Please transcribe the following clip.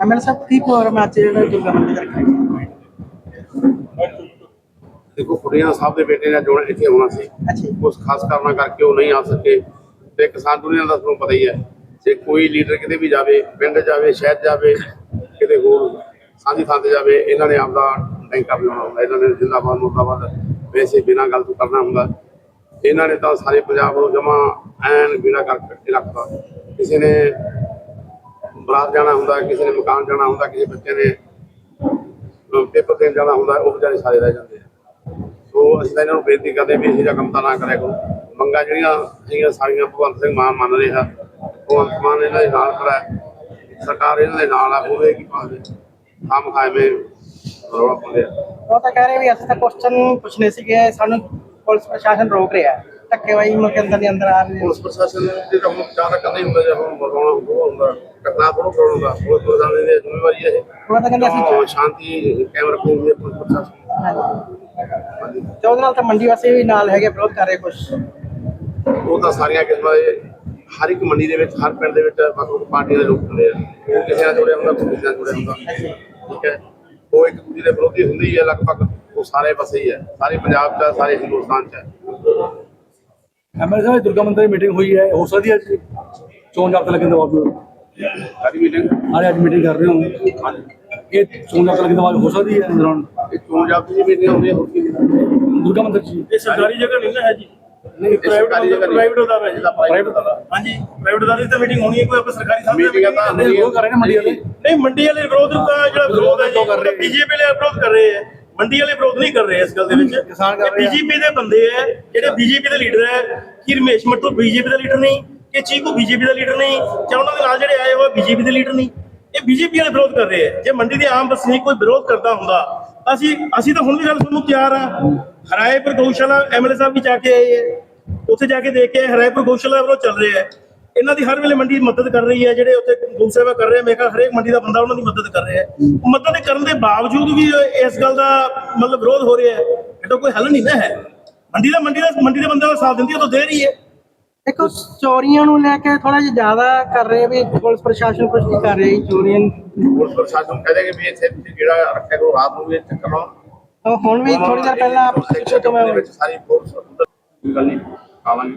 ML ਸਾਹਿਬ ਕੀ programme ਅੱਜ ਜਿਹੜਾ ਦੁਰਗਾ ਮੰਦਿਰ ਰੱਖਿਆ ਦੇਖੋ ਕੁੜੀਆਂ ਸਾਹਿਬ ਦੇ ਬੇਟੇ ਨੇ ਜੋੜ ਇੱਥੇ ਹੋਣਾ ਸੀ। ਉਸ ਖਾਸ ਕਾਰਨਾਂ ਕਰਕੇ ਉਹ ਨਹੀਂ ਆ ਸਕੇ। ਤੇ ਕਿਸਾਨ ਦੁਨੀਆ ਦਾ ਤੁਹਾਨੂੰ ਪਤਾ ਹੀ ਹੈ ਜੇ ਕੋਈ ਲੀਡਰ ਕਿਤੇ ਵੀ ਜਾਵੇ ਪਿੰਡ ਜਾਵੇ ਸ਼ਹਿਰ ਜਾਵੇ ਕਿਤੇ ਹੋਰ ਸਾਂਝੀ ਥਾਂ ਤੇ ਜਾਵੇ ਇਹਨਾਂ ਨੇ ਆਪਦਾ ਟੈਂਕਾ ਬਣਾਉਣਾ ਹੁੰਦਾ ਇਹਨਾਂ ਨੇ ਜਿੰਦਾਬਾਦ ਮੁਰਦਾਬਾਦ ਵੈਸੇ ਬਿਨਾਂ ਗੱਲ ਤੋਂ ਕਰਨਾ ਹੁੰਦਾ। ਇਹਨਾਂ ਨੇ ਤਾਂ ਸਾਰੇ ਪੰਜਾਬ ਨੂੰ ਜਮਾ ਐਨ ਬਿਨਾਂ ਕਰ ਕੇ ਰੱਖਤਾ। ਕਿਸੇ ਨੇ ਬਰਾਤ ਜਾਣਾ ਹੁੰਦਾ, ਕਿਸੇ ਨੇ ਮਕਾਨ ਜਾਣਾ ਹੁੰਦਾ, ਕਿਸੇ ਬੱਚੇ ਨੇ ਪੇਪਰ ਦੇਣ ਜਾਣਾ ਹੁੰਦਾ, ਉਹ ਵਿਚਾਰੇ ਸਾਰੇ ਰਹਿ ਜਾਂਦੇ ਆ। ਸੋ ਅਸੀਂ ਤਾਂ ਇਹਨਾਂ ਨੂੰ ਬੇਨਤੀ ਕਰਦੇ ਵੀ ਅਸੀਂ ਕੰਮ ਤਾਂ ਨਾ ਕਰਿਆ ਕਰੋ। ਮੰਗਾਂ ਜਿਹੜੀਆਂ ਹੈਗੀਆਂ ਸਾਰੀਆਂ ਭਗਵੰਤ ਸਿੰਘ ਮਾਨ ਮੰਨ ਰਿਹਾ, ਭਗਵੰਤ ਮਾਨ ਇਹਨਾਂ ਦੇ ਨਾਲ ਖੜਾ ਸਰਕਾਰ ਇਹਨਾਂ ਦੇ ਨਾਲ ਆ ਹੋਵੇਗੀ ਪਾਵੇ ਕੰਮ ਖਾਏਵੇਂ ਰੋਲਾ ਪਾਉਂਦੇ ਆ। ਉਹ ਤਾਂ ਕਹਿ ਰਹੇ ਵੀ ਅਸੀਂ ਤਾਂ ਕੁਐਸਚਨ ਪੁੱਛਣੇ ਸੀਗੇ, ਸਾਨੂੰ ਪੁਲਿਸ ਪ੍ਰਸ਼ਾਸਨ ਰੋਕ ਰਿਹਾ ਹੈ। ਧੱਕੇਵਾਈ ਮੁਲਕ ਅੰਦਰ ਦੇ ਅੰਦਰ ਆ ਰਹੀ ਪੁਲਿਸ ਪ੍ਰਸ਼ਾਸਨ ਦੇ ਤਾਂ ਹੁਣ ਜ਼ਿਆਦਾ ਕਰਨਾ ਹੀ ਹੁੰਦਾ ਜੇ ਹੁਣ ਹੁੰਦਾ ਉਹ ਹੁੰਦਾ। ਘਟਨਾ ਥੋੜ੍ਹਾ ਕਰਾਉਣਾ ਪੁਲਿਸ ਪ੍ਰਸ਼ਾਸਨ ਦੀ ਜ਼ਿੰਮੇਵਾਰੀ ਹੈ ਉਹ ਤਾਂ ਕਹਿੰਦੇ ਅਸੀਂ ਸ਼ਾਂਤੀ ਕਾਇਮ ਰੱਖੂਗੀ ਪੁਲਿਸ ਪ੍ਰਸ਼ਾਸਨ ਤੇ ਉਹਦੇ ਨਾਲ ਤਾਂ ਮੰਡੀ ਵਾਸੀ ਵੀ ਨਾਲ ਹੈਗੇ ਵਿਰੋਧ ਕਰ ਰਹੇ ਕੁਝ ਉਹ ਤਾਂ ਸਾਰੀਆਂ ਕਿਸਮਾਂ ਦੇ ਹਰ ਇੱਕ ਮੰਡੀ ਦੇ ਵਿੱਚ ਹਰ ਪਿੰਡ ਦੇ ਵਿੱਚ ਵੱਖ ਵੱਖ ਪਾਰਟੀਆਂ ਦੇ ਲੋਕ ਹੁੰਦੇ ਆ। ਉਹ ਕਿਸੇ ਨਾਲ ਜੁੜਿਆ ਹੁੰਦਾ ਕਿਸੇ ਨਾਲ ਜੁੜਿਆ ਹੁੰਦਾ। ਠੀਕ ਹੈ। ਉਹ ਇੱਕ ਦੂਜੇ ਦੇ ਵਿਰੋਧੀ ਹੁੰਦੇ ਹੀ ਆ ਲਗਭਗ। ਉਹ ਸਾਰੇ ਪਾਸੇ ਹੀ ਹੈ ਸਾਰੇ ਪੰਜਾਬ 'ਚ ਆ, ਸਾਰੇ ਹਿੰਦੁਸਤਾਨ 'ਚ ਐਮਐਲਏ ਸਾਹਿਬ ਦੁਰਗਾ ਮੰਦਿਰ ਦੀ ਮੀਟਿੰਗ ਹੋਈ ਹੈ ਹੋ ਸਕਦੀ ਹੈ ਜੀ ਚੋਣ ਜਾਬਤਾ ਲੱਗਣ ਤੋਂ ਬਾਅਦ। ਸਾਰੀ ਮੀਟਿੰਗ ਹਾਲੇ ਅੱਜ ਮੀਟਿੰਗ ਕਰ ਰਹੇ ਹੋ। ਇਹ ਚੋਣ ਜਾਬਤਾ ਲੱਗਣ ਤੋਂ ਬਾਅਦ ਹੋ ਸਕਦੀ ਹੈ ਦੌਰਾਨ? ਇਹ ਚੋਣ ਜਾਬਤੇ ਦੀ ਮੀਟਿੰਗ ਹੁੰਦੀ ਹੈ ਹੋਰ ਕੀ? ਦੁਰਗਾ ਮੰਦਿਰ ਜੀ। ਇਹ ਸਰਕਾਰੀ ਜਗ੍ਹਾ ਨਹੀਂ ਨਾ ਹੈ ਜੀ। ਨਹੀਂ ਪ੍ਰਾਈਵੇਟ ਹੈ। ਜੀ। ਪ੍ਰਾਈਵੇਟ ਦਾ ਹਾਂਜੀ ਪ੍ਰਾਈਵੇਟ ਦੀ ਤਾਂ ਮੀਟਿੰਗ ਹੋਣੀ ਹੈ ਕੋਈ ਆਪਾਂ ਸਰਕਾਰੀ ਮੀਟਿੰਗਾਂ ਤਾਂ ਨਹੀਂ ਉਹ ਕਰ ਰਹੇ ਨੇ ਮੰਡੀ ਵਾਲੇ। ਨਹੀਂ ਮੰਡੀ ਵਾਲੇ ਵਿਰੋਧ ਦਾ ਜਿਹੜਾ ਵਿਰੋਧ ਹੈ ਜੀ ਬੀਜੇਪੀ ਵਾਲੇ ਵਿਰੋਧ ਕਰ ਰਹੇ ਹੈ। ਮੰਡੀ ਵਾਲੇ ਵਿਰੋਧ ਨਹੀਂ ਕਰ ਰਹੇ ਇਸ ਗੱਲ ਦੇ ਵਿੱਚ। ਕਿਸਾਨ ਕਰ ਰਹੇ। ਬੀਜੇਪੀ ਦੇ ਬੰਦੇ ਹੈ ਜਿਹੜੇ ਬੀਜੇਪੀ ਦੇ ਲੀਡਰ ਹੈ ਕਿ ਰਮੇਸ਼ ਮੱਟੂ ਬੀਜੇਪੀ ਦਾ ਲੀਡਰ ਨਹੀਂ? ਕਿ ਚੀਕੂ ਬੀਜੇਪੀ ਦਾ ਲੀਡਰ ਨਹੀਂ? ਜਾਂ ਉਹਨਾਂ ਦੇ ਨਾਲ ਜਿਹੜੇ ਆਏ ਹੋਏ ਬੀਜੇਪੀ ਦੇ ਲੀਡਰ ਨਹੀਂ? ਇਹ ਬੀਜੇਪੀ ਵਾਲੇ ਵਿਰੋਧ ਕਰ ਰਹੇ ਹੈ ਜੇ ਮੰਡੀ ਦੇ ਆਮ ਵਸਨੀਕ ਕੋਈ ਵਿਰੋਧ ਕਰਦਾ ਹੁੰਦਾ ਅਸੀਂ ਅਸੀਂ ਤਾਂ ਹੁਣ ਵੀ ਗੱਲ ਤੁਹਾਨੂੰ ਤਿਆਰ ਆ। ਹਰਾਏਪੁਰ ਗਊਸ਼ਾਲਾ ਐਮਐਲਏ ਸਾਹਿਬ ਵੀ ਜਾ ਕੇ ਆਏ ਹੈ ਉੱਥੇ ਜਾ ਕੇ ਦੇਖ ਕੇ ਆਏ, ਹਰਾਏਪੁਰ ਗਊਸ਼ਾਲਾ ਵਿਰੋਧ ਚੱਲ ਰਿਹਾ ਹੈ ਇਹਨਾਂ ਦੀ ਹਰ ਵੇਲੇ ਮੰਡੀ ਮਦਦ ਕਰ ਰਹੀ ਹੈ ਜਿਹੜੇ ਉੱਥੇ ਗਊ ਸੇਵਾ ਕਰ ਰਹੇ ਆ, ਮੈਂ ਕਿਹਾ ਹਰੇਕ ਮੰਡੀ ਦਾ ਬੰਦਾ ਉਹਨਾਂ ਦੀ ਮਦਦ ਕਰ ਰਿਹਾ ਹੈ। ਮਦਦ ਕਰਨ ਦੇ ਬਾਵਜੂਦ ਵੀ ਇਸ ਗੱਲ ਦਾ ਮਤਲਬ ਵਿਰੋਧ ਹੋ ਰਿਹਾ ਹੈ। ਇਹ ਤਾਂ ਕੋਈ ਹੱਲ ਨਹੀਂ ਨਾ ਹੈ। ਮੰਡੀ ਦਾ ਮੰਡੀ ਦਾ ਮੰਡੀ ਦੇ ਬੰਦੇ ਦਾ ਸਾਥ ਦਿੰਦੀ ਹੈ ਤਾਂ ਦੇ ਰਹੀ ਹੈ। ਦੇਖੋ ਚੋਰੀਆਂ ਨੂੰ ਲੈ ਕੇ ਥੋੜਾ ਜਿਹਾ ਜ਼ਿਆਦਾ ਕਰ ਰਹੇ ਵੀ ਪੁਲਿਸ ਪ੍ਰਸ਼ਾਸਨ ਕੁਝ ਨਹੀਂ ਕਰ ਰਹੀ ਚੋਰੀਆਂ ਪੁਲਿਸ ਪ੍ਰਸ਼ਾਸਨ ਕਹਿੰਦੇ ਕਿ ਵੀ ਇੱਥੇ ਜਿਹੜਾ ਰੱਖਿਆ ਕਰੋ ਰਾਤ ਨੂੰ ਵੀ ਇੱਥੇ ਕਰੋ ਉਹ ਹੁਣ ਵੀ ਥੋੜੀ ਦੇਰ ਪਹਿਲਾਂ ਵਿੱਚ ਸਾਰੀ ਫੋਰਸ ਕੋਈ ਗੱਲ ਨਹੀਂ ਆਵਾਂਗੇ।